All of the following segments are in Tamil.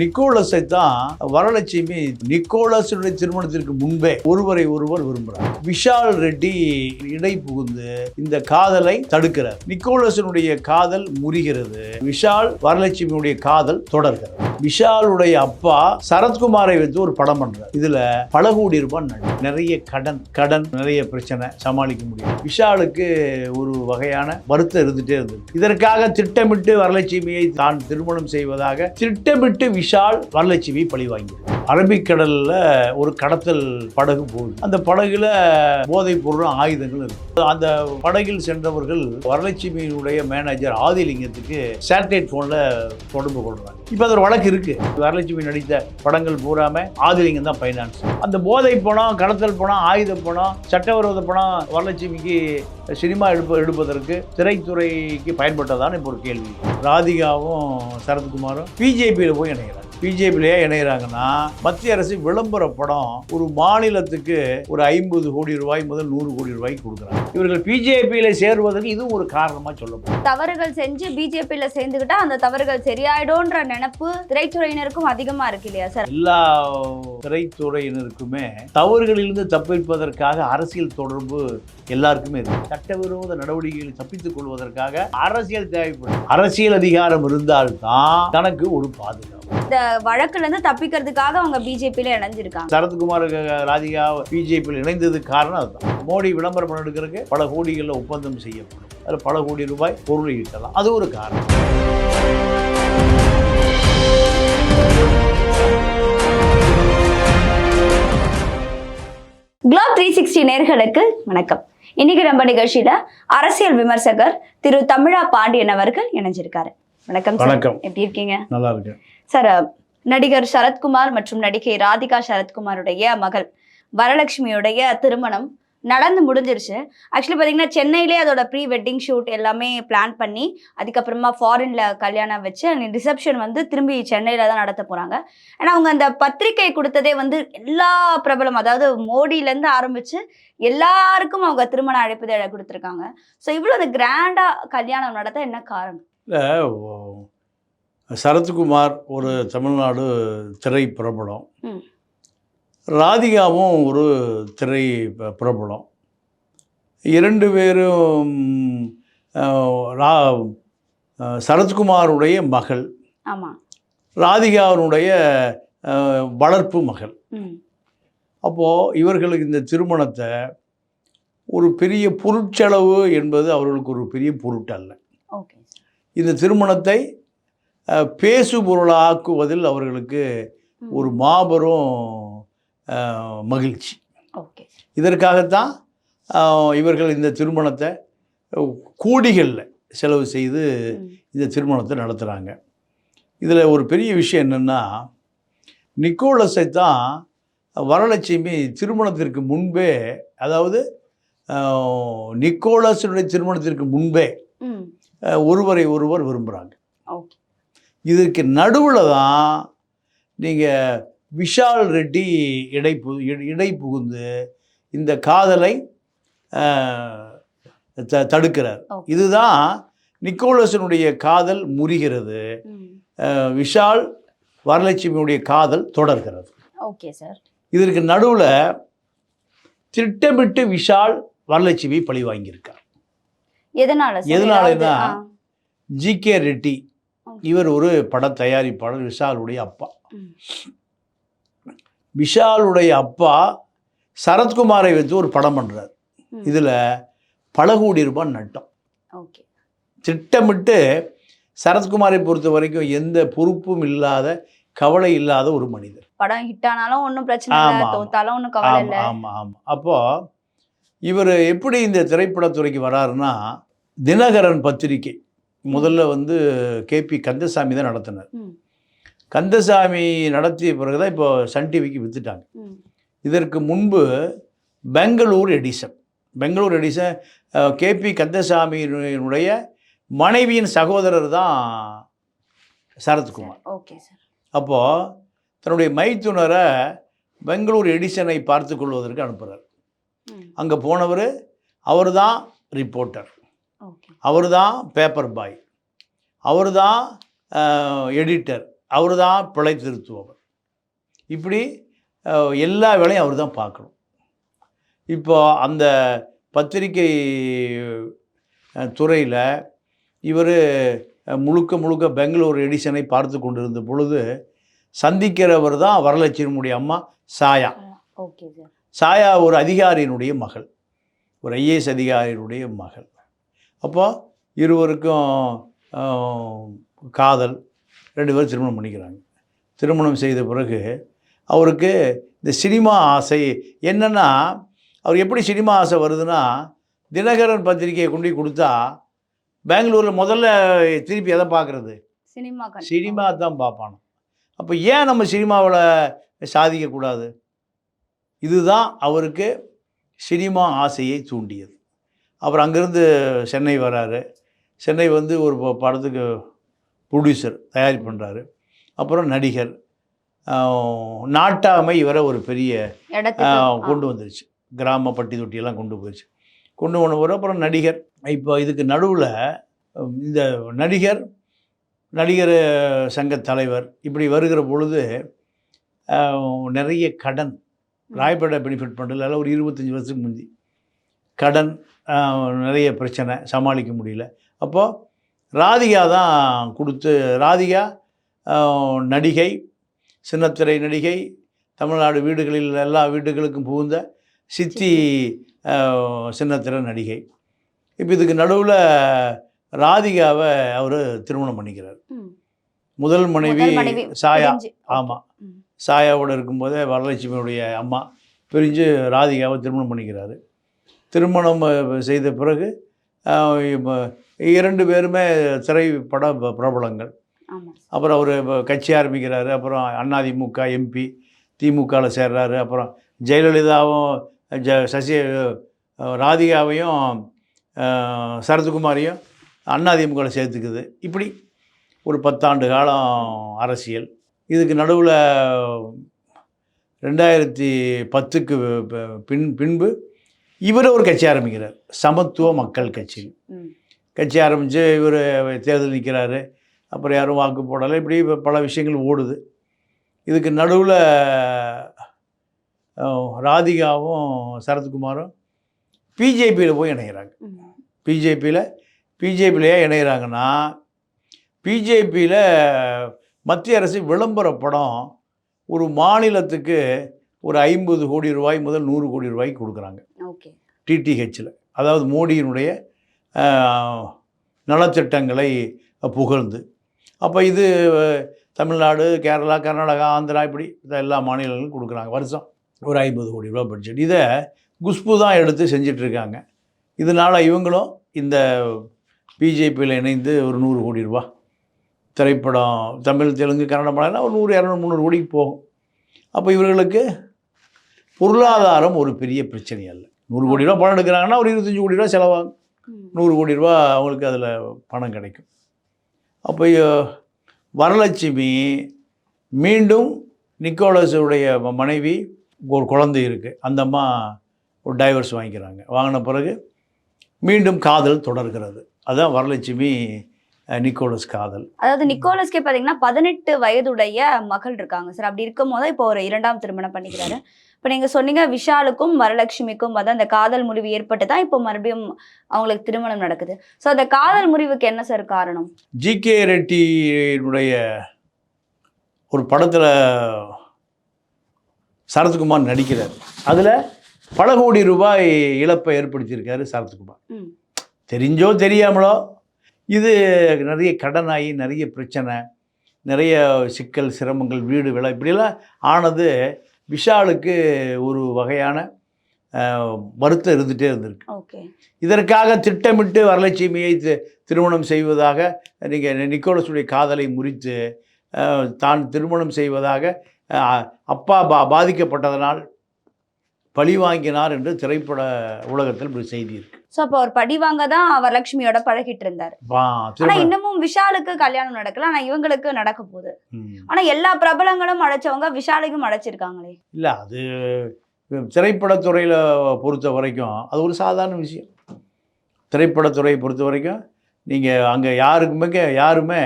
நிக்கோலஸை தான் வரலட்சுமி நிக்கோலஸுடைய திருமணத்திற்கு முன்பே ஒருவரை ஒருவர் விரும்புகிறார். விஷால் ரெட்டி இடை புகுந்து இந்த காதலை தடுக்கிறார். நிக்கோலஸனுடைய காதல் முறிகிறது. விஷால் வரலட்சுமியுடைய காதல் தொடர்கிறது. விஷாலுடைய அப்பா சரத்குமாரை வைத்து ஒரு படம் பண்றார். இதுல பல கோடி ரூபாய் நடி நிறைய கடன் கடன் நிறைய பிரச்சனை சமாளிக்க முடியும். விஷாலுக்கு ஒரு வகையான வருத்தம் இருந்துட்டே இருந்தது இதற்காக திட்டமிட்டு வரலட்சுமியை தான் திருமணம் செய்வதாக திட்டமிட்டு விஷால் வரலட்சுமி பழி வாங்கியது. அரபிக்கடலில் ஒரு கடத்தல் படகு போகுது. அந்த படகுல போதைப் பொருளும் ஆயுதங்கள் இருக்கு. அந்த படகில் சென்றவர்கள் வரலட்சுமியினுடைய மேனேஜர் ஆதிலிங்கத்துக்கு சேட்டலைட் போன்ல தொடர்பு கொள்றாங்க. இப்போ அது ஒரு வழக்கு இருக்கு. வரலட்சுமி நடித்த படங்கள் பூராம ஆதிலிங்கம் தான் ஃபைனான்ஸ் அந்த போதை பணம் கடத்தல் பணம் ஆயுத பணம் சட்டவிரோத பணம் வரலட்சுமிக்கு சினிமா எடுப்ப எடுப்பதற்கு திரைத்துறைக்கு பயன்பட்டதான்னு இப்போ ஒரு கேள்வி. ராதிகாவும் சரத்குமாரும் பிஜேபியில் போய் இணைகிறாங்க. பிஜேபியிலேயே இணைகிறாங்கன்னா மத்திய அரசு விளம்பர படம் ஒரு மாநிலத்துக்கு ஒரு ஐம்பது கோடி ரூபாய் முதல் நூறு கோடி ரூபாய்க்கு கொடுக்குறாங்க. இவர்கள் பிஜேபியில் சேருவதற்கு இதுவும் ஒரு காரணமாக சொல்லப்படும். தவறுகள் செஞ்சு பிஜேபியில சேர்ந்துக்கிட்டா அந்த தவறுகள் சரியாயிடும்ன்ற நினைப்பு திரைத்துறையினருக்கும் அதிகமா இருக்கு இல்லையா சார்? எல்லா திரைத்துறையினருக்குமே தவறுகளிலிருந்து தப்பிப்பதற்காக அரசியல் தொடர்பு எல்லாருக்குமே இருக்கு. சட்டவிரோத நடவடிக்கைகளை தப்பித்துக் கொள்வதற்காக அரசியல் தேவைப்படும். அரசியல் அதிகாரம் இருந்தால்தான் தனக்கு ஒரு பாதுகாப்பு. இந்த வழக்குல இருந்து தப்பிக்கிறதுக்காக அவங்க பிஜேபியில இணைஞ்சிருக்காங்க. சரத்குமார் ராதிகா பிஜேபியில் இணைந்தது காரணம் அதுதான். மோடி விளம்பரம் படம் எடுக்கிறதுக்கு பல கோடிகளில் ஒப்பந்தம் செய்யப்படும். அதில் பல கோடி ரூபாய் பொருள் ஈட்டலாம். அது ஒரு காரணம். குளோப் த்ரீ சிக்ஸ்டி நேர்களுக்கு வணக்கம். இன்னைக்கு நம்ம நிகழ்ச்சியில அரசியல் விமர்சகர் திரு தமிழா பாண்டியன் அவர்கள் இணைஞ்சிருக்காரு. வணக்கம் வணக்கம். எப்படி இருக்கீங்க? நல்லா இருக்கு சார் நடிகர் சரத்குமார் மற்றும் நடிகை ராதிகா சரத்குமாருடைய மகள் வரலட்சுமியுடைய திருமணம் நடந்து முடிஞ்சிருச்சு. ஆக்சுவலி பார்த்தீங்கன்னா சென்னையிலே அதோட ப்ரீ வெட்டிங் ஷூட் எல்லாமே பிளான் பண்ணி அதுக்கப்புறமா ஃபாரின்ல கல்யாணம் வச்சு ரிசப்ஷன் வந்து திரும்பி சென்னையில தான் நடத்த போறாங்க. ஏன்னா அவங்க அந்த பத்திரிகை கொடுத்ததே வந்து எல்லா பிரபலம் அதாவது மோடியிலேருந்து ஆரம்பிச்சு எல்லாருக்கும் அவங்க திருமண அழைப்புதழை கொடுத்துருக்காங்க. ஸோ இவ்வளோ கிராண்டா கல்யாணம் நடத்த என்ன காரணம்? சரத்குமார் ஒரு தமிழ்நாடு திரை பிரபலம். ராதிகாவும் ஒரு திரை பிரபலம். இரண்டு பேரும் ரா சரத்குமாருடைய மகள். ராதிகாவினுடைய வளர்ப்பு மகள். அப்போது இவர்களுக்கு இந்த திருமணத்தை ஒரு பெரிய பொருட்செலவு என்பது அவர்களுக்கு ஒரு பெரிய பொருட்டல்ல. ஓகே. இந்த திருமணத்தை அஹ், பேசுபொருளாக்குவதில் அவர்களுக்கு ஒரு மாபெரும் மகிழ்ச்சி. ஓகே. இதற்காகத்தான் இவர்கள் இந்த திருமணத்தை கோடிகளில் செலவு செய்து இந்த திருமணத்தை நடத்துகிறாங்க இதில் ஒரு பெரிய விஷயம் என்னென்னா நிக்கோலஸை தான் வரலட்சுமி திருமணத்திற்கு முன்பே அதாவது நிக்கோலஸுடைய திருமணத்திற்கு முன்பே ஒருவரை ஒருவர் விரும்புகிறாங்க ஓகே இதுக்கு நடுவில் தான் நீங்கள் விஷால் ரெட்டி இடை பு இடை புகுந்து இந்த காதலை த தடுக்கிறார். இதுதான் நிக்கோலஸனுடைய காதல் முறிகிறது. விஷால் வரலட்சுமியுடைய காதல் தொடர்கிறது. Okay sir. இதற்கு நடுவில் திட்டமிட்டு விஷால் வரலட்சுமி பழி வாங்கியிருக்கார். எதனால ஆ, ஜி கே ரெட்டி. இவர் ஒரு பட தயாரிப்பாளர் விஷாலுடைய அப்பா. விஷாலுடைய அப்பா சரத்குமாரை வச்சு ஒரு படம் பண்ணுறார். இதில் பல கோடி ரூபாய் நட்டம். திட்டமிட்டு சரத்குமாரை பொறுத்த வரைக்கும் எந்த பொறுப்பும் இல்லாத கவலை இல்லாத ஒரு மனிதர். படம் ஹிட் ஆனாலும் ஒன்றும் பிரச்சனை. தோத்தாலும் ஒன்றும் கவலை ஆமாம் இல்லை. ஆமாம் ஆமாம் அப்போது இவர் எப்படி இந்த திரைப்படத்துறைக்கு வராருன்னா தினகரன் பத்திரிகை. முதல்ல வந்து கேபி கந்தசாமி தான் நடத்தினார். கந்தசாமி நடத்திய பிறகு தான் இப்போ சன் டிவிக்கு வித்துட்டாங்க ம். இதற்கு முன்பு Bangalore Edison Bangalore Edison KP கந்தசாமியினுடைய மனைவியின் சகோதரர் தான் சரத்குமார் ஓகே சார் அப்போது தன்னுடைய மைத்துனரை பெங்களூர் எடிசனை பார்த்து கொள்வதற்கு அனுப்புகிறார். அங்கே போனவர் அவர் தான் ரிப்போர்ட்டர் அவர் தான் பேப்பர் பாய் அவர் தான் எடிட்டர் அவர் தான் பிழை திருத்துபவர். இப்படி எல்லா வேலையும் அவர் தான் பார்க்கணும். இப்போ அந்த பத்திரிகை துறையில் இவர் முழுக்க முழுக்க பெங்களூர் எடிஷனை பார்த்து கொண்டிருந்த பொழுது சந்திக்கிறவர் தான் வரலட்சுமியுடைய அம்மா சாயா. சாயா. ஒரு அதிகாரியினுடைய மகள். ஒரு ஐஏஎஸ் அதிகாரியினுடைய மகள். அப்போ இருவருக்கும் காதல் ரெண்டு பேரும் திருமணம் பண்ணிக்கிறாங்க. திருமணம் செய்த பிறகு அவருக்கு இந்த சினிமா ஆசை என்னென்னா அவர் எப்படி சினிமா ஆசை வருதுன்னா தினகரன் பத்திரிக்கையை கொண்டு கொடுத்தா பெங்களூரில் முதல்ல திருப்பி எதை பார்க்குறது? சினிமா. சினிமா தான் பார்ப்பானோ அப்போ ஏன் நம்ம சினிமாவில் சாதிக்கக்கூடாது? இதுதான் அவருக்கு சினிமா ஆசையை தூண்டியது. அவர் அங்கேருந்து சென்னை வராரு. சென்னை வந்து ஒரு படத்துக்கு ப்ரொடியூசர் தயாரி பண்ணுறாரு அப்புறம் நடிகர். நாட்டாமை இவரை ஒரு பெரிய. கொண்டு வந்துருச்சு. கிராம பட்டி தொட்டியெல்லாம் கொண்டு போயிடுச்சு கொண்டு போன பிறகு அப்புறம் நடிகர். இப்போ இதுக்கு நடுவில் இந்த நடிகர் நடிகர் சங்க தலைவர் இப்படி வருகிற பொழுது நிறைய கடன். ராயப்பேட்டை பெனிஃபிட் பண்ணுறதுல ஒரு இருபத்தஞ்சி வருஷத்துக்கு முந்தி. கடன் நிறைய பிரச்சனை சமாளிக்க முடியல அப்போது ராதிகா தான் கொடுத்து ராதிகா நடிகை சின்னத்திரை நடிகை தமிழ்நாடு வீடுகளில் எல்லா வீடுகளுக்கும் புகுந்த சித்தி சின்னத்திரை நடிகை இப்போ இதுக்கு நடுவில் ராதிகாவை அவர் திருமணம் பண்ணிக்கிறார். முதல் மனைவி சாயா. ஆமாம். சாயாவோட இருக்கும்போதே வரலட்சுமியுடைய அம்மா பிரிஞ்சு ராதிகாவை திருமணம் பண்ணிக்கிறாரு திருமணம் செய்த பிறகு இரண்டு பேருமே திரைப்பட பிரபலங்கள். அப்புறம் அவர் கட்சி ஆரம்பிக்கிறாரு. அப்புறம் அதிமுக எம்பி திமுகவில் சேர்றாரு. அப்புறம் ஜெயலலிதாவும் ஜ சசி ராதிகாவையும் சரத்குமாரையும் அதிமுகவில் சேர்த்துக்குது. இப்படி ஒரு பத்தாண்டு காலம் அரசியல். இதுக்கு நடுவில் ரெண்டாயிரத்தி பத்துக்கு பின் பின்பு இவர் ஒரு கட்சி ஆரம்பிக்கிறார். சமத்துவ மக்கள் கட்சி. கட்சி ஆரம்பித்து இவர் தேர்தல் நிற்கிறாரு அப்புறம் யாரும் வாக்கு போடலை. இப்படி இப்ப பல விஷயங்கள் ஓடுது. இதுக்கு நடுவில் ராதிகாவும் சரத்குமாரும் பிஜேபியில் போய் இணைகிறாங்க. பிஜேபியில் பிஜேபியில் ஏன் இணைகிறாங்கன்னா பிஜேபியில் மத்திய அரசு விளம்பர படம் ஒரு மாநிலத்துக்கு ஒரு ஐம்பது கோடி ரூபாய் முதல் நூறு கோடி ரூபாய்க்கு கொடுக்குறாங்க. டிடிஹெச்சில் அதாவது மோடியினுடைய நலத்திட்டங்களை புகழ்ந்து. அப்போ இது தமிழ்நாடு கேரளா கர்நாடகா ஆந்திரா இப்படி இந்த எல்லா மாநிலங்களும் கொடுக்குறாங்க. வருஷம் ஒரு ஐம்பது கோடி ரூபா பட்ஜெட். இதை குஷ்பு தான் எடுத்து செஞ்சிட்ருக்காங்க. இதனால் இவங்களும் இந்த பிஜேபியில் இணைந்து ஒரு நூறு கோடி ரூபா திரைப்படம் தமிழ் தெலுங்கு கன்னட மாநிலம்னா ஒரு நூறு இரநூறு முந்நூறு கோடிக்கு போகும். அப்போ இவர்களுக்கு பொருளாதாரம் ஒரு பெரிய பிரச்சனை அல்ல. நூறு கோடி ரூபா பணம் எடுக்கிறாங்கன்னா ஒரு இருபத்தஞ்சி கோடி ரூபா செலவாகும். நூறு கோடி ரூபா அவங்களுக்கு அதில் பணம் கிடைக்கும். அப்போ வரலட்சுமி மீண்டும் நிக்கோலஸுடைய மனைவி ஒரு குழந்தை இருக்குது அந்த அம்மா ஒரு டைவர்ஸ் வாங்கிக்கிறாங்க. வாங்கின பிறகு மீண்டும் காதல் தொடர்கிறது. அதான் வரலட்சுமி நிக்கோலஸ் காதல். அதாவது நிக்கோலஸ்கே பாத்தீங்கன்னா பதினெட்டு வயதுடைய மகள் இருக்காங்க சார். அப்படி இருக்கும் போது இப்போ ஒரு இரண்டாம் திருமணம் பண்ணிக்கிறாரு. இப்போ நீங்க சொன்னீங்க விஷாலுக்கும் வரலட்சுமிக்கும் வந்து அந்த காதல் முறிவு ஏற்பட்டு தான் இப்போ மறுபடியும் அவங்களுக்கு திருமணம் நடக்குது. ஸோ அந்த காதல் முறிவுக்கு என்ன சார் காரணம்? ஜிகே ரெட்டியினுடைய ஒரு படத்தில் சரத்குமார் நடிக்கிறார். அதில் பல கோடி ரூபாய் இழப்பை ஏற்படுத்தியிருக்காரு சரத்குமார். தெரிஞ்சோ தெரியாமலோ இது நிறைய கடனாகி நிறைய பிரச்சனை நிறைய சிக்கல் சிரமங்கள் வீடு விலை இப்படியெல்லாம் ஆனது விஷாலுக்கு ஒரு வகையான வருத்தம் இருந்துகிட்டே இருந்திருக்கு. இதற்காக திட்டமிட்டு வரலட்சுமியை திருமணம் செய்வதாக நீங்கள் நிக்கோலஸுடைய காதலை முறித்து தான் திருமணம் செய்வதாக அப்பா பா பாதிக்கப்பட்டதனால் பழி வாங்கினார் என்று திரைப்பட உலகத்தில் ஒரு செய்தி இருக்கு. ஸோ அப்போ அவர் படிவாங்க தான் வரலட்சுமியோட பழகிட்டு இருந்தார். ஆனா இன்னமும் விஷாலுக்கு கல்யாணம் நடக்கல. ஆனா இவங்களுக்கு நடக்க போகுது. ஆனா எல்லா பிரபலங்களும் அழைச்சவங்க விஷாலுக்கும் அழைச்சிருக்காங்களே. இல்லை அது திரைப்படத்துறையில் பொறுத்த வரைக்கும் அது ஒரு சாதாரண விஷயம். திரைப்படத்துறையை பொறுத்த வரைக்கும் நீங்கள் அங்கே யாருக்குமே யாருமே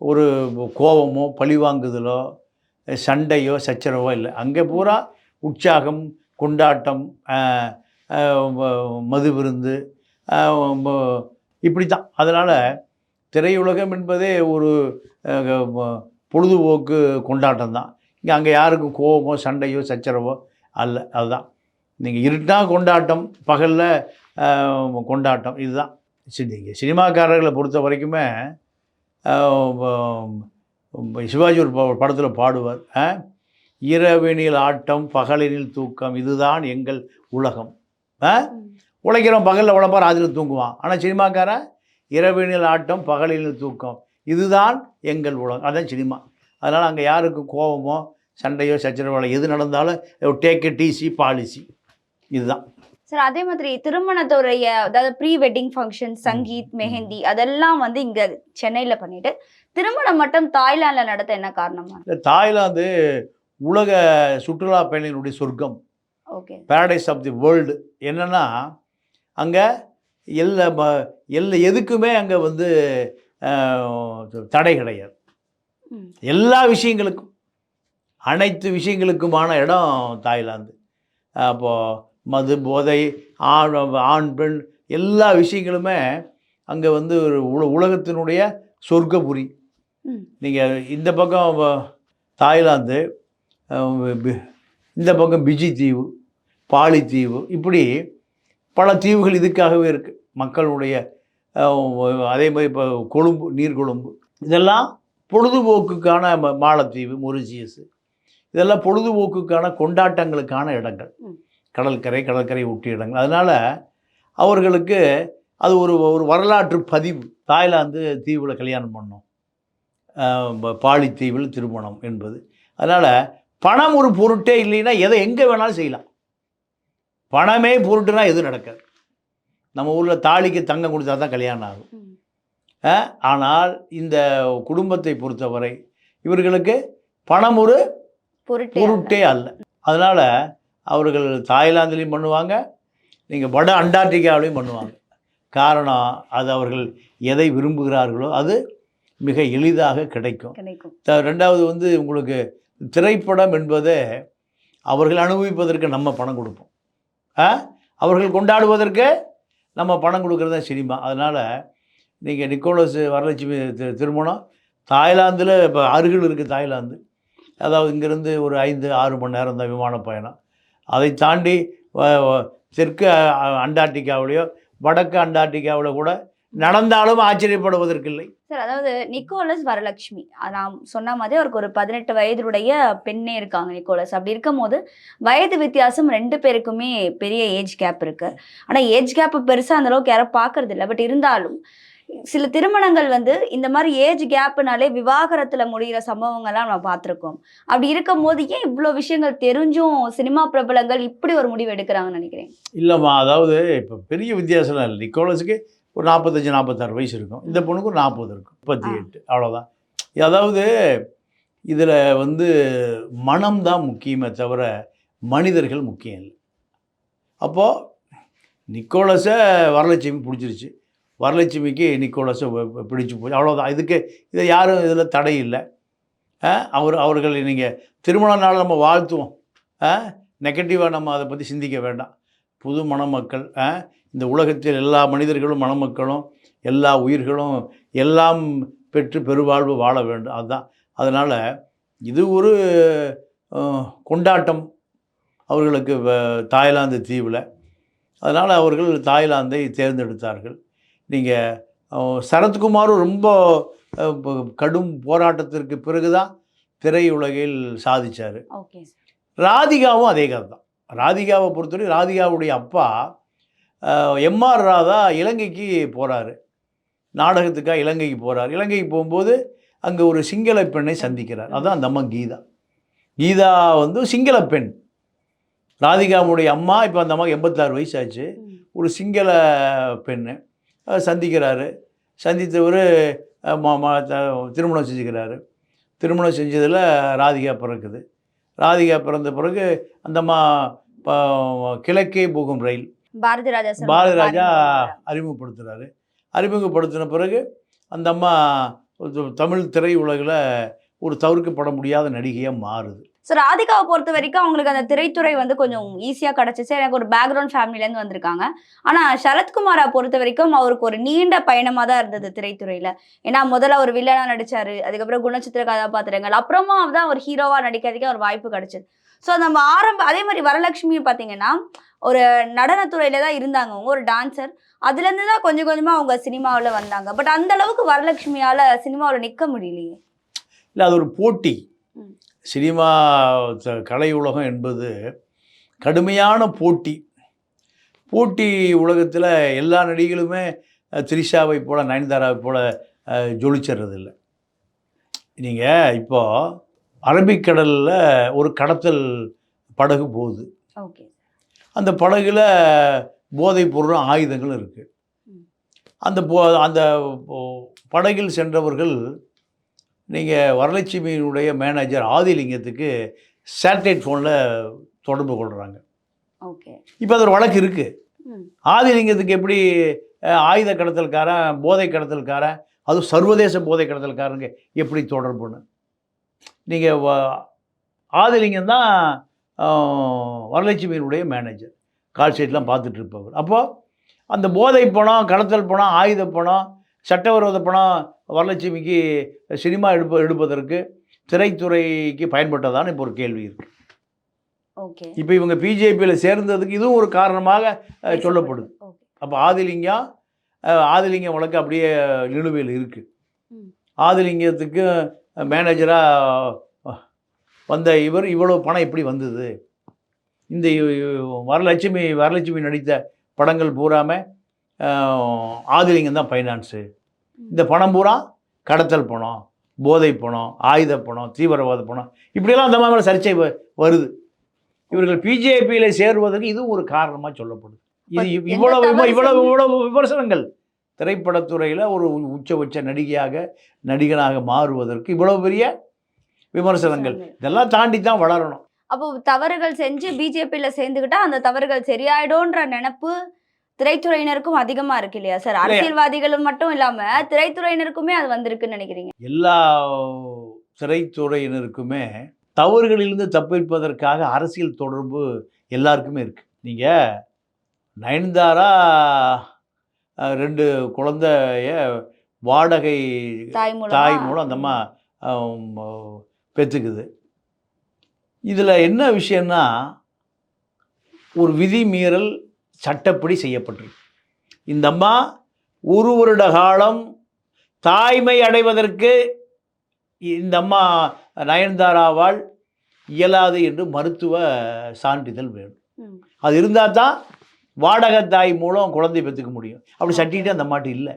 ஒரு கோபமோ பழிவாங்குதலோ சண்டையோ சச்சரவோ இல்லை. அங்கே பூரா உற்சாகம் கொண்டாட்டம் மது விருந்து இப்படி தான் அதனால் திரையுலகம் என்பதே ஒரு பொழுதுபோக்கு கொண்டாட்டம் தான் இங்கே அங்கே யாருக்கும் கோபமோ சண்டையோ சச்சரவோ அல்ல அதுதான். நீங்கள் இருட்டா கொண்டாட்டம் பகலில் கொண்டாட்டம் இதுதான். சரி நீங்கள் சினிமாக்காரர்களை பொறுத்த வரைக்குமே சிவாஜி ஒரு படத்தில் பாடுவார் ஆ? இரவினில் ஆட்டம் பகலினில் தூக்கம் இதுதான் எங்கள் உலகம். உழைக்கிறவன் பகலில் உழைப்பான் ராத்திரியில் தூங்குவான். ஆனால் சினிமாக்காரன் இரவினில் ஆட்டம் பகலினில் தூக்கம். இதுதான் எங்கள் உலகம். அதான் சினிமா. அதனால் அங்கே யாருக்கும் கோபமோ சண்டையோ சச்சரவோ எது நடந்தாலும் டேக் டிசி பாலிசி இதுதான். சார் அதே மாதிரி திருமணத்துடைய அதாவது pre wedding function sangeet mehndi அதெல்லாம் வந்து இங்க சென்னையில பண்ணிட்டு திருமணம் மட்டும் தாய்லாந்துல நடத்த என்ன காரணமா? இந்த தாய்லாந்து உலக சுற்றுலா பயணிகளுடைய சொர்க்கம். பேரடைஸ் ஆஃப் தி வேர்ல்டு என்னென்னா அங்கே எல்லா எல்லா எதுக்குமே அங்கே வந்து தடை கிடையாது. எல்லா விஷயங்களுக்கும் அனைத்து விஷயங்களுக்குமான இடம் தாய்லாந்து. அப்போது மது போதை ஆண் ஆண் பெண் எல்லா விஷயங்களுமே அங்கே வந்து ஒரு உல உலகத்தினுடைய சொர்க்கபுரி. நீங்கள் இந்த பக்கம் தாய்லாந்து இந்த பக்கம் பிஜி தீவு பாலி தீவு இப்படி பல தீவுகள் இதுக்காகவே இருக்குது மக்களுடைய அதே மாதிரி இப்போ கொழும்பு நீர்கொழும்பு. இதெல்லாம் பொழுதுபோக்குக்கான மாலத்தீவு மொரிசியஸ் இதெல்லாம் பொழுதுபோக்குக்கான கொண்டாட்டங்களுக்கான இடங்கள். கடற்கரை கடற்கரை ஒட்டிய இடங்கள். அதனால் அவர்களுக்கு அது ஒரு ஒரு வரலாற்று பதிவு. தாய்லாந்து தீவில் கல்யாணம் பண்ணோம். அஹ் ப- பாலி தீவில் திருமணம் என்பது. அதனால் பணம் ஒரு பொருட்டே இல்லைன்னா எதை எங்கே வேணாலும் செய்யலாம். பணமே பொருட்டுனா எதுவும் நடக்காது. நம்ம ஊரில் தாலிக்கு தங்கம் கொடுத்தா தான் கல்யாணம் ஆகும். ஆனால் இந்த குடும்பத்தை பொறுத்தவரை இவர்களுக்கு பணம் ஒரு பொருட்டே அல்ல. அதனால் அவர்கள் தாய்லாந்துலேயும் பண்ணுவாங்க நீங்கள் வட அண்டார்டிகாவிலையும் பண்ணுவாங்க. காரணம் அது அவர்கள் எதை விரும்புகிறார்களோ அது மிக எளிதாக கிடைக்கும். ரெண்டாவது வந்து உங்களுக்கு திரைப்படம் என்பதை அவர்கள் அனுபவிப்பதற்கு நம்ம பணம் கொடுப்போம். அவர்கள் கொண்டாடுவதற்கு நம்ம பணம் கொடுக்குறது தான் சினிமா. அதனால் நீங்கள் நிக்கோலஸ் வரலட்சுமி திருமணம். தாய்லாந்தில் இப்போ அருகில் இருக்குது தாய்லாந்து. அதாவது இங்கேருந்து ஒரு ஐந்து ஆறு மணி நேரம் தான் விமான பயணம். அதை தாண்டி தெற்கு அ- அண்டார்டிகாவிலேயோ வடக்கு அண்டார்டிகாவில் கூட நடந்தாலும் ஆச்சரியப்படுவதற்கில்லை. சார் அதாவது நிக்கோலஸ் வரலட்சுமி. நான் சொன்ன மாதிரி அவருக்கு ஒரு பதினெட்டு வயதுடைய பெண்ணே இருக்காங்க நிக்கோலஸ். அப்படி இருக்கும்போது வயது வித்தியாசம் ரெண்டு பேருக்குமே பெரிய ஏஜ் கேப் இருக்கு. ஆனா ஏஜ் கேப் பெருசா அந்த அளவுக்கு யாரும் பாக்குறது இல்லை. பட் இருந்தாலும் சில திருமணங்கள் வந்து இந்த மாதிரி ஏஜ் கேப்னாலே விவாகரத்துல முடிகிற சம்பவங்கள்லாம் நம்ம பார்த்துருக்கோம். அப்படி இருக்கும் போது ஏன் இவ்வளோ விஷயங்கள் தெரிஞ்சும் சினிமா பிரபலங்கள் இப்படி ஒரு முடிவு எடுக்கிறாங்கன்னு நினைக்கிறேன். இல்லைம்மா அதாவது இப்போ பெரிய வித்தியாசம்லாம் இல்லை. நிக்கோலஸுக்கு ஒரு நாற்பத்தஞ்சு நாற்பத்தாறு வயசு இருக்கும். இந்த பொண்ணுக்கு ஒரு நாற்பது இருக்கும். முப்பத்தி எட்டு. அவ்வளோதான் அதாவது இதில் வந்து மனம் தான் முக்கியமே தவிர மனிதர்கள் முக்கியம் இல்லை. அப்போது நிக்கோலஸை வரலட்சுமி பிடிச்சிருச்சு. வரலட்சுமிக்கு நிக்கோலஸை பிடிச்சி போச்சு. அவ்வளோதான் இதுக்கு இதை யாரும் இதில் தடை இல்லை. ஆ, அவர் அவர்களை நீங்கள் திருமண நாள் நம்ம வாழ்த்துவோம். நெகட்டிவாக நம்ம அதை பற்றி சிந்திக்க வேண்டாம். புது மணமக்கள் இந்த உலகத்தில் எல்லா மனிதர்களும் மணமக்களும் எல்லா உயிர்களும் எல்லாம் பெற்று பெருவாழ்வு வாழ வேண்டும். அதுதான். அதனால் இது ஒரு கொண்டாட்டம் அவர்களுக்கு தாய்லாந்து தீவில். அதனால் அவர்கள் தாய்லாந்தை தேர்ந்தெடுத்தார்கள். நீங்கள் சரத்குமாரும் ரொம்ப கடும் போராட்டத்திற்கு பிறகு தான் திரையுலகில் சாதிச்சார். ஓகே ராதிகாவும் அதே கதை தான் ராதிகாவை பொறுத்தவரை ராதிகாவுடைய அப்பா எம்ஆர் ராதா இலங்கைக்கு போகிறாரு நாடகத்துக்காக இலங்கைக்கு போகிறார் இலங்கைக்கு போகும்போது அங்கே ஒரு சிங்கள பெண்ணை சந்திக்கிறார். அதுதான் அந்த அம்மா கீதா. கீதா வந்து சிங்கள பெண். ராதிகாவுடைய அம்மா இப்போ அந்த அம்மாவுக்கு எண்பத்தாறு வயசாச்சு. ஒரு சிங்கள பெண்ணு. சந்திக்கிறாரு. சந்தித்தவர் திருமணம் செஞ்சுக்கிறாரு. திருமணம் செஞ்சதில் ராதிகா பிறக்குது. ராதிகா பிறந்த பிறகு அந்த அம்மா ப- கிழக்கே போகும் ரயில். பாரதி ராஜா பாரதி. அறிமுகப்படுத்துகிறாரு அறிமுகப்படுத்தின பிறகு அந்த அம்மா தமிழ் திரையுலகில் ஒரு தவிர்க்கப்பட முடியாத நடிகையாக மாறுது. ஸோ ராதிகாவை பொறுத்த வரைக்கும் அவங்களுக்கு அந்த திரைத்துறை வந்து கொஞ்சம் ஈஸியாக கிடச்சிச்சு. எனக்கு ஒரு பேக்ரவுண்ட் ஃபேமிலியிலேருந்து வந்திருக்காங்க. ஆனால் சரத்குமாரை பொறுத்த வரைக்கும் அவருக்கு ஒரு நீண்ட பயணமாக தான் இருந்தது திரைத்துறையில். ஏன்னா முதல்ல ஒரு வில்லனாக நடித்தார் அதுக்கப்புறம் குணச்சித்திர கதாபாத்திரங்கள். அப்புறமா தான் அவர் ஹீரோவாக நடிக்கிறதுக்கே ஒரு வாய்ப்பு கிடச்சிது. ஸோ நம்ம ஆரம்ப அதே மாதிரி வரலட்சுமியும் பார்த்தீங்கன்னா ஒரு நடனத்துறையில தான் இருந்தாங்க. அவங்க ஒரு டான்சர் அதுலேருந்து தான் கொஞ்சம் கொஞ்சமாக அவங்க சினிமாவில் வந்தாங்க. பட் அந்த அளவுக்கு வரலட்சுமியால் சினிமாவில் நிற்க முடியலையே. இல்லை அது ஒரு போட்டி. சினிமா கலை உலகம் என்பது கடுமையான போட்டி. போட்டி உலகத்தில் எல்லா நடிகளுமே த்ரிஷாவை போல நயன்தாராவை போல ஜொலிச்சிடுறதில்ல. நீங்கள் இப்போ அரபிக்கடலில் ஒரு கடத்தல் படகு போகுது. ஓகே. அந்த படகுல போதைப் பொருளும் ஆயுதங்களும் இருக்குது. அந்த போ அந்த படகில் சென்றவர்கள் நீங்கள் வரலட்சுமியினுடைய மேனேஜர் ஆதிலிங்கத்துக்கு சேட்டலைட் ஃபோனில் தொடர்பு கொள்கிறாங்க ஓகே. இப்போ அது ஒரு வழக்கு இருக்குது ஆதிலிங்கத்துக்கு எப்படி ஆயுத கடத்தல்காரன் போதை கடத்தல்காரன் அதுவும் சர்வதேச போதை கடத்தல்காரங்க எப்படி தொடர்புன்னு? நீங்கள் ஆதிலிங்கம் தான் வரலட்சுமியினுடைய மேனேஜர் கால் ஷீட்லாம் பார்த்துட்டு இருப்பவர். அப்போது அந்த போதை பணம் கடத்தல் பணம் ஆயுத பணம் சட்டவிரோத பணம் வரலட்சுமிக்கு சினிமா எடுப்ப எடுப்பதற்கு திரைத்துறைக்கு பயன்பட்டதான்னு இப்போ ஒரு கேள்வி இருக்குது ஓகே. இப்போ இவங்க பிஜேபியில் சேர்ந்ததுக்கு இதுவும் ஒரு காரணமாக சொல்லப்படுது. அப்போ ஆதிலிங்கம் அஹ், ஆதிலிங்கம் வழக்கு அப்படியே நிலுவையில் இருக்குது. ஆதிலிங்கத்துக்கு மேனேஜராக வந்த இவர் இவ்வளோ பணம் எப்படி வந்தது? இந்த வரலட்சுமி வரலட்சுமி நடித்த படங்கள் பூராமல் ஆதிலிங்கம் தான் ஃபைனான்ஸு. இந்த பணம் பூரா கடத்தல் பணம் போதை பணம் ஆயுத பணம் தீவிரவாத பணம். இப்படியெல்லாம் அந்த மாதிரி சர்ச்சை வருது. இவர்கள் பிஜேபியில் சேருவதற்கு இதுவும் ஒரு காரணமாக சொல்லப்படுது. இது இவ்வளவு இவ்வளவு இவ்வளவு விமர்சனங்கள். திரைப்படத்துறையில் ஒரு உ- உச்சபட்ச நடிகையாக நடிகனாக மாறுவதற்கு இவ்வளவு பெரிய விமர்சனங்கள். இதெல்லாம் தாண்டி தான் வளரணும். அப்போ தவறுகள் செஞ்சு பிஜேபியில சேர்ந்துக்கிட்டா அந்த தவறுகள் சரியாயிடும்ன்ற நினைப்பு திரைத்துறையினருக்கும் அதிகமா இருக்கு இல்லையா சார்? அரசியல்வாதிகளும் மட்டும் இல்லாம திரைத்துறையினருக்குமே அது வந்திருக்குன்னு நினைக்கிறீங்க. எல்லா திரைத்துறையினருக்குமே தவறுகளிலிருந்து தப்பிப்பதற்காக அரசியல் தொடர்பு எல்லாருக்குமே இருக்குது நீங்கள் நயன்தாரா ரெண்டு குழந்தைய வாடகை தாய் மூலம் தாய் மூலம் அந்த அம்மா ஆம், பெற்றுக்குது. இதில் என்ன விஷயம்னா ஒரு விதி மீறல் சட்டப்படி செய்யப்பட்டிருக்கு. இந்த அம்மா ஒரு வருட காலம் தாய்மை அடைவதற்கு இந்த அம்மா நயன்தாராவால் இயலாது என்று மருத்துவ சான்றிதழ் வேணும். அது இருந்தால் தான் வாடகை தாய் மூலம் குழந்தை பெற்றுக்க முடியும். அப்படி சட்டிட்டு அந்த அம்மாட்ட இல்லை.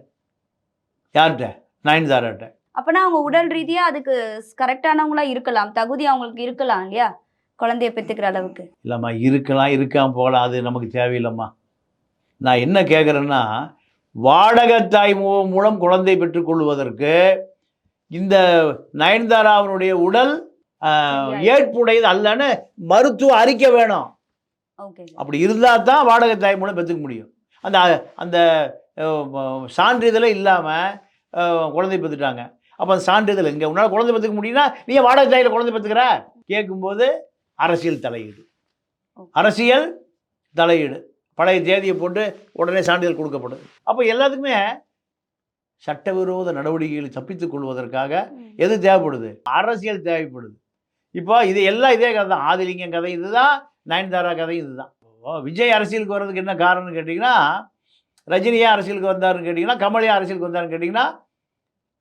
யார்கிட்ட? நயன்தாராட்ட. அப்பனா அவங்க உடல் ரீதியா அதுக்கு கரெக்டானவங்களா இருக்கலாம். தகுதி அவங்களுக்கு இருக்கலாம் இல்லையா? குழந்தைய பெத்துக்கிற அளவுக்கு. இல்லைம்மா இருக்கலாம் இருக்காம போகலாம். அது நமக்கு தேவையில்லைம்மா. நான் என்ன கேட்குறேன்னா வாடகத்தாய் மூலம் குழந்தை பெற்றுக்கொள்வதற்கு இந்த நயன்தாராவினுடைய உடல் ஏற்புடையது அல்லன்னு மருத்துவ அறிக்கை வேணும். அப்படி இருந்தால் தான் வாடகத்தாய் மூலம் பெற்றுக்க முடியும். அந்த அந்த சான்றிதழே இல்லாமல் குழந்தை பெற்றுட்டாங்க. அப்போ அந்த சான்றிதழ் எங்கே? உன்னால் குழந்தை பெற்றுக்க முடியும்னா நீ வாடகை தாயில் குழந்தை பெற்றுக்கிற? கேட்கும்போது அரசியல் தலையீடு. அரசியல் தலையீடு. பழைய தேதியை போட்டு உடனே சான்றிதழ் கொடுக்கப்படும். அப்போ எல்லாத்துக்குமே சட்டவிரோத நடவடிக்கைகளை தப்பித்துக் கொள்வதற்காக எது தேவைப்படுது? அரசியல் தேவைப்படுது. இப்போ இது எல்லாம் இதே கதை தான். ஆதிலிங்கம் கதை இதுதான் நயன்தாரா கதை இதுதான். விஜய் அரசியலுக்கு வர்றதுக்கு என்ன காரணம்னு கேட்டிங்கன்னா ரஜினி ஏன் அரசியலுக்கு வந்தாருன்னு கேட்டிங்கன்னா கமல் ஏன் அரசியலுக்கு வந்தாருன்னு கேட்டிங்கன்னா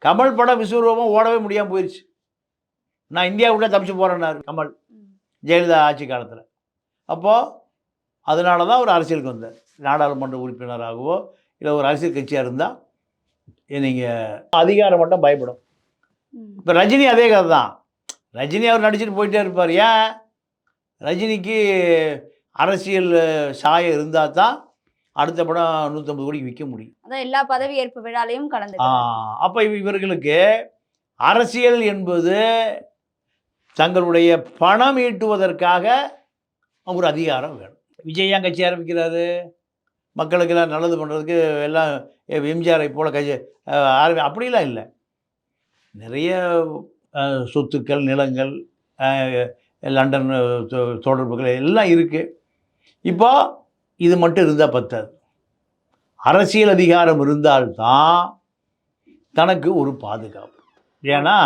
கமல் படம் விஸ்வரூபம் ஓடவே முடியாமல் போயிடுச்சு நான் இந்தியா விட தப்பிச்சு போகிறேன்னாரு கமல். ஜெயலலிதா ஆட்சி காலத்தில். அப்போது அதனால தான் ஒரு அரசியலுக்கு வந்தார். நாடாளுமன்ற உறுப்பினராகவோ இல்லை ஒரு அரசியல் கட்சியாக இருந்தால் நீங்கள் அதிகாரம் மட்டும் பயப்படும். இப்போ ரஜினி அதே கதை தான் ரஜினி அவர் நடிச்சுட்டு போயிட்டே இருப்பார். ஏன்? ரஜினிக்கு அரசியல் சாயம் இருந்தால் தான் அடுத்த படம் நூற்றம்பது கோடிக்கு விற்க முடியும். அதான் எல்லா பதவி ஏற்பு விழாலையும் கலந்து அப்போ இவர்களுக்கு அரசியல் என்பது தங்களுடைய பணம் ஈட்டுவதற்காக ஒரு அதிகாரம் வேணும். விஜய் ஏன் கட்சி ஆரம்பிக்கிறாரு? மக்களுக்கெல்லாம் நல்லது பண்ணுறதுக்கு எல்லாம் எம்ஜிஆரை போல கட்சி ஆரம்பி அப்படிலாம் இல்லை. நிறைய சொத்துக்கள் நிலங்கள் லண்டன் தொடர்புகள் எல்லாம் இருக்குது இப்போ இது மட்டும் இருந்தால் பத்தாது. அரசியல் அதிகாரம் இருந்தால்தான் தனக்கு ஒரு பாதுகாப்பு. ஏன்னா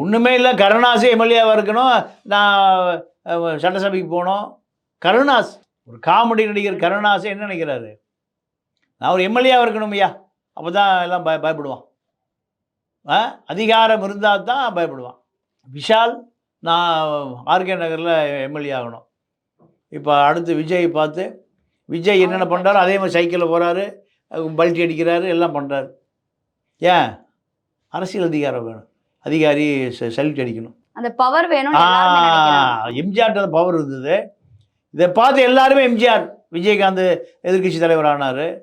ஒன்றுமே இல்லை. கருணாஸ் எம்எல்ஏவாக இருக்கணும். நான் சட்டசபைக்கு போகணும். கருணாஸ் ஒரு காமெடி நடிகர் கருணாஸ் என்ன நினைக்கிறாரு? நான் ஒரு எம்எல்ஏவாக இருக்கணும் ஐயா. அப்போ தான் எல்லாம் பய பயப்படுவான். ஆ அதிகாரம் இருந்தால் தான் பயப்படுவான். விஷால் நான் ஆர்கே நகரில் எம்எல்ஏ ஆகணும். இப்போ அடுத்து விஜய் பார்த்து விஜய் என்னென்ன பண்ணுறாரோ அதே மாதிரி சைக்கிளில் போகிறாரு பல்ட்டி அடிக்கிறாரு எல்லாம் பண்ணுறாரு ஏன்? அரசியல் அதிகாரம் வேணும். அதிகாரி சல்யூட் அடிக்கணும். அந்த பவர் வேணும். எம்ஜிஆர்ட்ட பவர் இருந்தது. இதை பார்த்து எல்லாருமே எம்ஜிஆர் விஜயகாந்த் எதிர்க்கட்சி தலைவர் ஆனார்.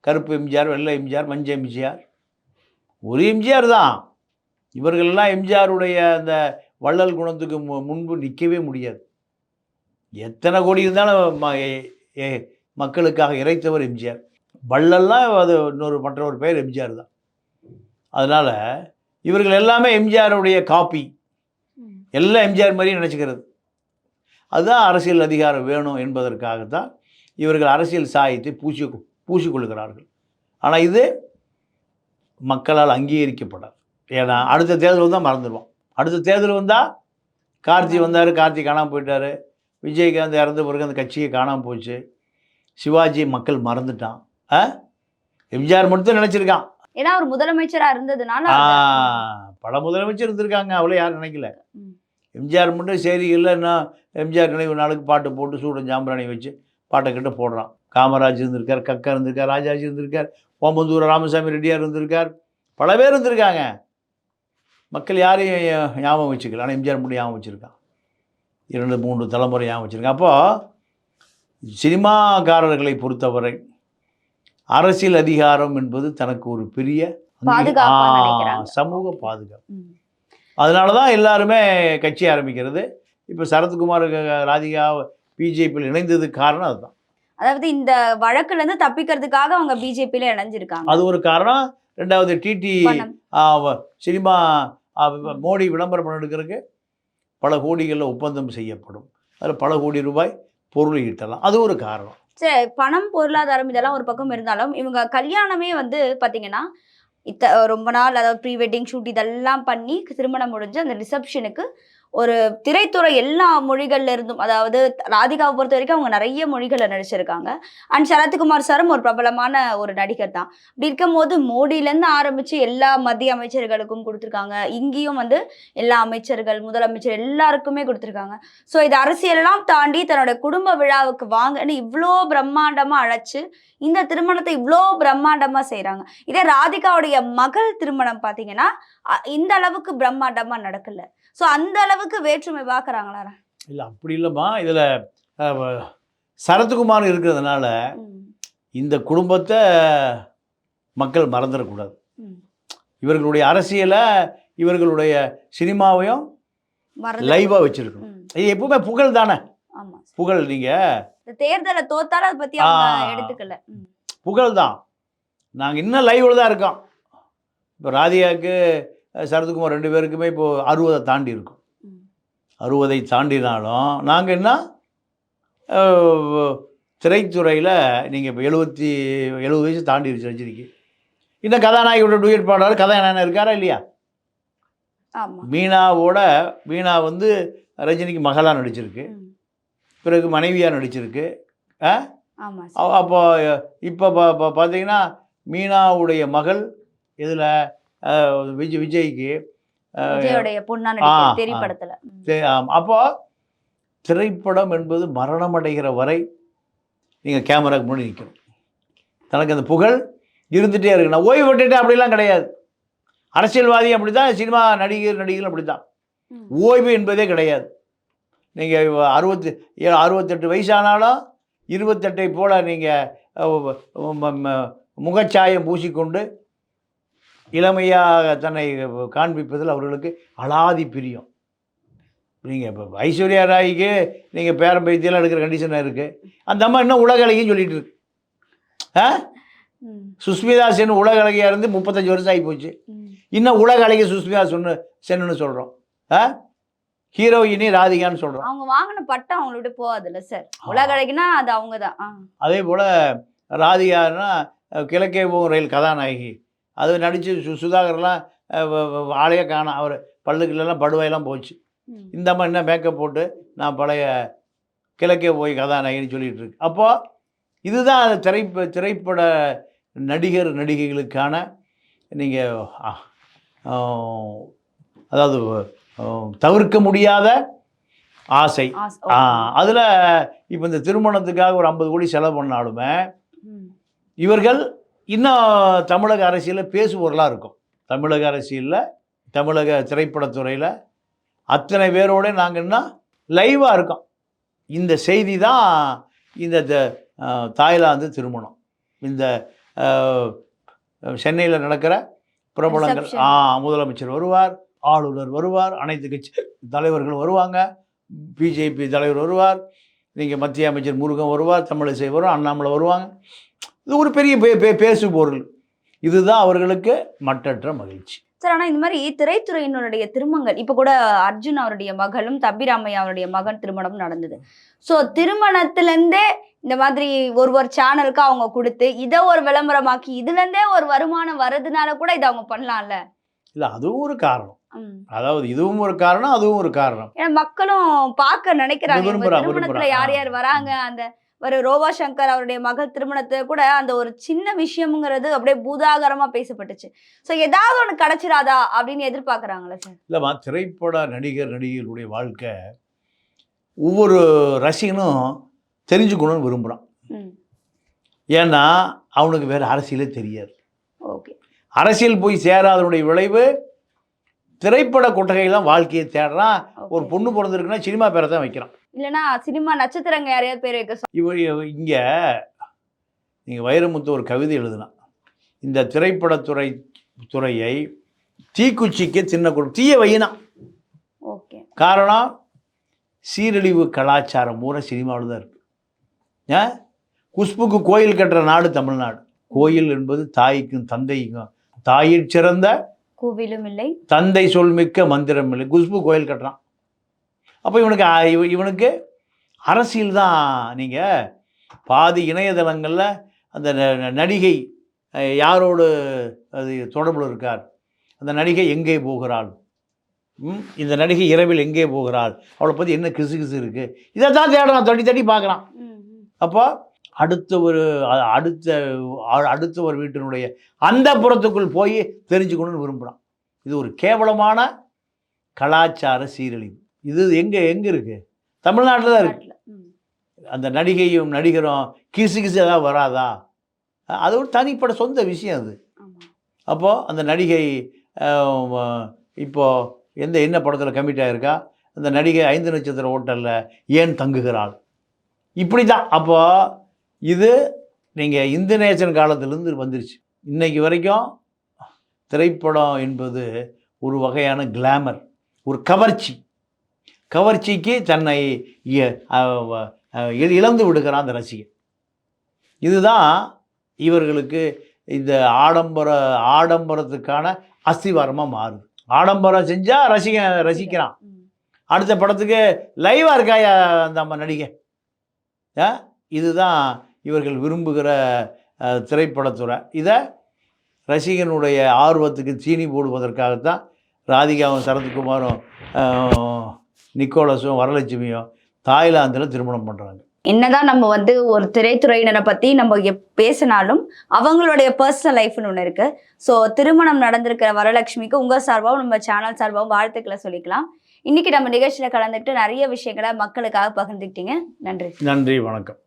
கருப்பு எம்ஜிஆர் வெள்ளை எம்ஜிஆர் மஞ்சள் எம்ஜிஆர். ஒரு எம்ஜிஆர் தான். இவர்களெல்லாம் எம்ஜிஆருடைய அந்த வள்ளல் குணத்துக்கு மு- முன்பு நிற்கவே முடியாது. எத்தனை கோடி இருந்தாலும் மக்களுக்காக இறைத்தவர் எம்ஜிஆர். வள்ளல்லாம் அது இன்னொரு மற்ற ஒரு பேர் எம்ஜிஆர் தான். அதனால் இவர்கள் எல்லாமே எம்ஜிஆருடைய காப்பி. ம். எல்லாம் எம்ஜிஆர் மாதிரியே நினச்சிக்கிறது. அதுதான் அரசியல் அதிகாரம் வேணும் என்பதற்காகத்தான் இவர்கள் அரசியல் சாயத்தை பூசி பூசிக்கொள்கிறார்கள். ஆனால் இது மக்களால் அங்கீகரிக்கப்படாது. ஏன்னா அடுத்த தேர்தல் தான் மறந்துடுவான் அடுத்த தேர்தல் வந்தால் கார்த்தி வந்தார் கார்த்தி காணாமல் போயிட்டார். விஜயகாந்த் இறந்த பிறகு அந்த கட்சியை காணாமல் போச்சு. சிவாஜி மக்கள் மறந்துட்டான். எம்ஜிஆர் மட்டும் நினச்சிருக்கான். ஏன்னா அவர் முதலமைச்சரா இருந்ததுனால பல முதலமைச்சர் இருந்திருக்காங்க அவ்வளோ யாரும் நினைக்கல. எம்ஜிஆர் மட்டும் சரி இல்லைன்னா எம்ஜிஆர் நினைவு நாளுக்கு பாட்டு போட்டு சூடன் ஜாம்பராணி வச்சு பாட்டை கிட்ட போடுறான். காமராஜ் இருந்திருக்கார் கக்கா இருந்திருக்கார் ராஜாஜி இருந்திருக்கார் ஓம்பந்தூர் ராமசாமி ரெட்டியார் இருந்திருக்கார் பல பேர் இருந்திருக்காங்க. மக்கள் யாரையும் ஞாபகம் வச்சுக்கல ஆனால் எம்ஜிஆர் மட்டும் ஞாபகம் வச்சுருக்கான். இரண்டு மூன்று தலைமுறை ஞாபகம் வச்சுருக்கான். அப்போது சினிமாக்காரர்களை பொறுத்தவரை அரசியல் அதிகாரம் என்பது தனக்கு ஒரு பெரிய. சமூக பாதுகாப்பு. அதனால தான் எல்லாருமே கட்சி ஆரம்பிக்கிறது. இப்போ சரத்குமார் ராதிகா பிஜேபியில் இணைந்ததுக்கு காரணம் அதுதான். அதாவது இந்த வழக்குல இருந்து தப்பிக்கிறதுக்காக அவங்க பிஜேபியில இணைஞ்சிருக்காங்க. அது ஒரு காரணம். ரெண்டாவது டிடி. சினிமா மோடி விளம்பரம் எடுக்கிறதுக்கு பல கோடிகளில் ஒப்பந்தம் செய்யப்படும். அதில் பல கோடி ரூபாய் பொருள் ஈட்டலாம். அது ஒரு காரணம். சரி பணம் பொருளாதாரம் இதெல்லாம் ஒரு பக்கம் இருந்தாலும் இவங்க கல்யாணமே வந்து பார்த்தீங்கன்னா இத்த ரொம்ப நாள் அதாவது ப்ரீ வெட்டிங் ஷூட் இதெல்லாம் பண்ணி திருமணம் முடிஞ்சு அந்த ரிசப்ஷனுக்கு ஒரு திரைத்துறை எல்லா மொழிகள்ல இருந்தும் அதாவது ராதிகாவை பொறுத்த வரைக்கும் அவங்க நிறைய மொழிகளை நடிச்சிருக்காங்க. அண்ட் சரத்குமார் சாரும் ஒரு பிரபலமான ஒரு நடிகர் தான். அப்படி இருக்கும்போது மோடியிலேருந்து ஆரம்பிச்சு எல்லா மத்திய அமைச்சர்களுக்கும் கொடுத்துருக்காங்க. இங்கேயும் வந்து எல்லா அமைச்சர்கள் முதலமைச்சர் எல்லாருக்குமே கொடுத்துருக்காங்க. ஸோ இது அரசியலெல்லாம் தாண்டி தன்னோட குடும்ப விழாவுக்கு வாங்கன்னு இவ்வளோ பிரம்மாண்டமாக அழைச்சு இந்த திருமணத்தை இவ்வளோ பிரம்மாண்டமாக செய்கிறாங்க இதே ராதிகாவுடைய மகள் திருமணம் பார்த்தீங்கன்னா இந்த அளவுக்கு பிரம்மாண்டமாக நடக்கலை. ஸோ அந்த அளவுக்கு வேற்றுமை பார்க்கறாங்களா இல்லை அப்படி இல்லைம்மா. இதில் சரத்குமார் இருக்கிறதுனால இந்த குடும்பத்தை மக்கள் மறந்துடக்கூடாது. இவர்களுடைய அரசியலை இவர்களுடைய சினிமாவையும் லைவாக வச்சுருக்கணும். இது எப்பவுமே புகழ் தானே? புகழ் நீங்கள் தேர்தலை தோத்தாலும் அதை ஆ. எடுத்துக்கல. புகழ் தான். நாங்கள் இன்னும் லைவில் தான் இருக்கோம். இப்போ ராதிகாவுக்கு சரத்குமார் ரெண்டு பேருக்குமே இப்போது அறுபதை தாண்டி இருக்கும். அறுபதை தாண்டினாலும் நாங்கள் என்ன திரைத்துறையில் நீங்கள் இப்போ எழுபத்தி எழுபது வயசு தாண்டிடுச்சு ரஜினிக்கு. இன்னும் கதாநாயகியோட டூயட் பாடுறாரு கதாநாயகன் இருக்காரா இல்லையா? மீனாவோட மீனா வந்து ரஜினிக்கு மகளாக நடிச்சிருக்கு. பிறகு மனைவியாக நடிச்சிருக்கு. அப்போ இப்போ பார்த்தீங்கன்னா மீனாவுடைய மகள் இதில் விஜய் விஜய்க்கு. அப்போ திரைப்படம் என்பது மரணமடைகிற வரை நீங்கள் கேமராக்கு முன்னாடி நிற்கணும் தனக்கு அந்த புகழ் இருந்துகிட்டே இருக்கு. நான் ஓய்வு விட்டுட்டேன் அப்படிலாம் கிடையாது. அரசியல்வாதி அப்படி தான் சினிமா நடிகர் நடிகர்கள் அப்படி தான். ஓய்வு என்பதே கிடையாது. நீங்கள் அறுபத்தி அறுபத்தெட்டு வயசானாலும் இருபத்தெட்டை போல் நீங்கள் முகச்சாயம் பூசிக்கொண்டு இளமையாக தன்னை காண்பிப்பதில் அவர்களுக்கு அலாதி பிரியம். நீங்கள் இப்போ ஐஸ்வர்யா ராய்க்கு நீங்கள் பேரம் பேத்தியெல்லாம் எடுக்கிற கண்டிஷனாக இருக்குது அந்த அம்மா இன்னும் உலக அழகின்னு சொல்லிட்டு இருக்கு. ஆ? சுஸ்மிதா சென் உலக அழகியாக இருந்து முப்பத்தஞ்சு வருஷம் ஆகி போச்சு. இன்னும் உலக அழகி சுஸ்மியா சொன்னு சென்னுன்னு சொல்கிறோம் ஆ? ஹீரோயினி ராதிகான்னு சொல்கிறோம் அவங்க வாங்கின பட்டம் அவங்கள விட்டு போகாதுல்ல சார் உலக அழகினா அது அவங்க தான் அதே போல் ராதிகான்னா கிழக்கே போகும் ரயில் கதாநாயகி. அது நடித்து சு சுதாகர்லாம் ஆளையே காணோம் அவர் பல்லுக்குள்ளெல்லாம் படுவாயெல்லாம் போச்சு. இந்த அம்மா என்ன மேக்கப் போட்டு நான் பழைய கிழக்கே போய் கதாநாயகின்னு சொல்லிட்டு இருக்கு அப்போ இதுதான் அந்த திரை திரைப்பட நடிகர் நடிகைகளுக்கான நீங்கள் அதாவது தவிர்க்க முடியாத ஆசை. அதில் இப்போ இந்த திருமணத்துக்காக ஒரு ஐம்பது கோடி செலவு பண்ணாலுமே இவர்கள் இன்னும் தமிழக அரசியலில் பேசுபொருளாக இருக்கும். தமிழக அரசியலில் தமிழக திரைப்படத்துறையில் அத்தனை பேரோட நாங்கள் இன்னும் லைவாக இருக்கோம். இந்த செய்தி தான் இந்த தாய்லாந்து திருமணம். இந்த சென்னையில் நடக்கிற பிரபலங்கள். ஆ முதலமைச்சர் வருவார் ஆளுநர் வருவார் அனைத்து கட்சி தலைவர்கள் வருவாங்க பிஜேபி தலைவர் வருவார் நீங்கள் மத்திய அமைச்சர் முருகன் வருவார் தமிழிசை வரும் அண்ணாமலை வருவாங்க. இது ஒரு பெரிய பே பே பேசு பொருள். இதுதான் அவர்களுக்கு மட்டற்ற மகிழ்ச்சி. சார் ஆனா இந்த மாதிரி திரைத்துறையினருடைய திருமணங்கள் இப்ப கூட அர்ஜுன் அவருடைய மகளும் தம்பிராமையா அவருடைய மகன் திருமணம் நடந்தது. சோ திருமணத்துல இருந்தே இந்த மாதிரி ஒரு ஒரு சேனலுக்கு அவங்க கொடுத்து இதை ஒரு விளம்பரமாக்கி இதுல இருந்தே ஒரு வருமானம் வர்றதுனால கூட இதை அவங்க பண்ணலாம்ல? இல்லை அதுவும் ஒரு காரணம். அதாவது இதுவும் ஒரு காரணம் அதுவும் ஒரு காரணம். ஏன்னா மக்களும் பார்க்க நினைக்கிறாங்க திருமணத்துல. யார் யார் வராங்க அந்த ஒரு ரோபா சங்கர் அவருடைய மகள் திருமணத்தை கூட அந்த ஒரு சின்ன விஷயம்ங்கிறது அப்படியே பூதாகரமா பேசப்பட்டுச்சு. சோ ஏதாவது ஒண்ணு கிடைச்சிராதா அப்படின்னு எதிர்பார்க்கறாங்களே சார்? இல்லைம்மா திரைப்பட நடிகர் நடிகைகளுடைய வாழ்க்கை ஒவ்வொரு ரசிகனும் தெரிஞ்சுக்கணும்னு விரும்புகிறான் ஏன்னா அவனுக்கு வேறு அரசியலே தெரியாது. ஓகே. அரசியல் போய் சேராதனுடைய விளைவு திரைப்பட கொட்டகையெல்லாம் வாழ்க்கையை தேடுறான். ஒரு பொண்ணு பிறந்திருக்குன்னா சினிமா பேரை தான் வைக்கிறான். இல்லனா சினிமா நட்சத்திரங்க யாரையாவது பேர் வைக்க இவ இங்கே நீங்கள் வைரமுத்து ஒரு கவிதை எழுதினான் இந்த திரைப்படத்துறை துறையை தீக்குச்சிக்கு சின்ன கொடு தீய வையினான் ஓகே. காரணம் சீரழிவு கலாச்சாரம் பூரா சினிமாவில் தான் இருக்கு. ஏன் குஷ்புக்கு கோயில் கட்டுற நாடு தமிழ்நாடு. கோயில் என்பது தாய்க்கும் தந்தைக்கும் தாயிற் சிறந்த கோவிலும் இல்லை. தந்தை சொல் மிக்க மந்திரம் இல்லை. குஷ்பு கோயில் கட்டுறான். அப்போ இவனுக்கு இவ- இவனுக்கு அரசியல் தான் நீங்கள் பாதி இணையதளங்களில் அந்த ந- நடிகை யாரோடு அது தொடர்பில் இருக்கார்? அந்த நடிகை எங்கே போகிறாள்? ம், இந்த நடிகை இரவில் எங்கே போகிறாள்? அவளை பற்றி என்ன கிசு கிசு இருக்குது இதை தான் தேடுறான் தட்டி தட்டி பார்க்குறான். அப்போ அடுத்த ஒரு அடுத்த அடுத்த ஒரு வீட்டினுடைய அந்த புறத்துக்குள் போய் தெரிஞ்சுக்கணும்னு விரும்புகிறான் இது ஒரு கேவலமான கலாச்சார சீரழிவு. இது எங்கே எங்கே இருக்குது தமிழ்நாட்டில். தான். ம். அந்த நடிகையும் நடிகரும் கிசு கிசு ஏதாவது வராதா? அது ஒரு தனிப்பட்ட சொந்த விஷயம் அது. அப்போது அந்த நடிகை அஹ், வ- இப்போ எந்த என்ன படத்தில் கமிட் ஆயிருக்கா? அந்த நடிகை ஐந்து நட்சத்திர ஹோட்டலில் ஏன் தங்குகிறாள்? இப்படி தான் அப்போ இது நீங்கள் இந்து நேசன் காலத்திலேருந்து வந்துருச்சு. இன்னைக்கு வரைக்கும் திரைப்படம் என்பது ஒரு வகையான கிளாமர் ஒரு கவர்ச்சி. கவர்ச்சிக்கு தன்னை இழந்து விடுகிறான் அந்த ரசிகன். இதுதான் இவர்களுக்கு இந்த ஆடம்பர ஆடம்பரத்துக்கான அஸ்திவாரமாக மாறுது. ஆடம்பரம் செஞ்சால் ரசிகன் ரசிக்கிறான். அடுத்த படத்துக்கு லைவாக இருக்காயா அந்த அம்மா நடிகை? இதுதான் இவர்கள் விரும்புகிற திரைப்படத்துறை இதை ரசிகனுடைய ஆர்வத்துக்கு தீனி போடுவதற்காகத்தான் ராதிகாவும் சரத்குமாரும் நிக்கோலஸும் வரலட்சுமியும் தாய்லாந்தில் திருமணம் பண்ணுறாங்க என்னதான் நம்ம வந்து ஒரு திரைத்துறையினரை பற்றி நம்ம எப் பேசினாலும் அவங்களுடைய பர்சனல் லைஃப்னு ஒன்று இருக்குது ஸோ திருமணம் நடந்திருக்கிற வரலட்சுமிக்கு உங்கள் சார்பாகவும் நம்ம சேனல் சார்பாகவும் வாழ்த்துக்களை சொல்லிக்கலாம். இன்றைக்கி நம்ம நிகழ்ச்சியில் கலந்துக்கிட்டு நிறைய விஷயங்களை மக்களுக்காக பகிர்ந்துக்கிட்டீங்க. நன்றி. நன்றி வணக்கம்.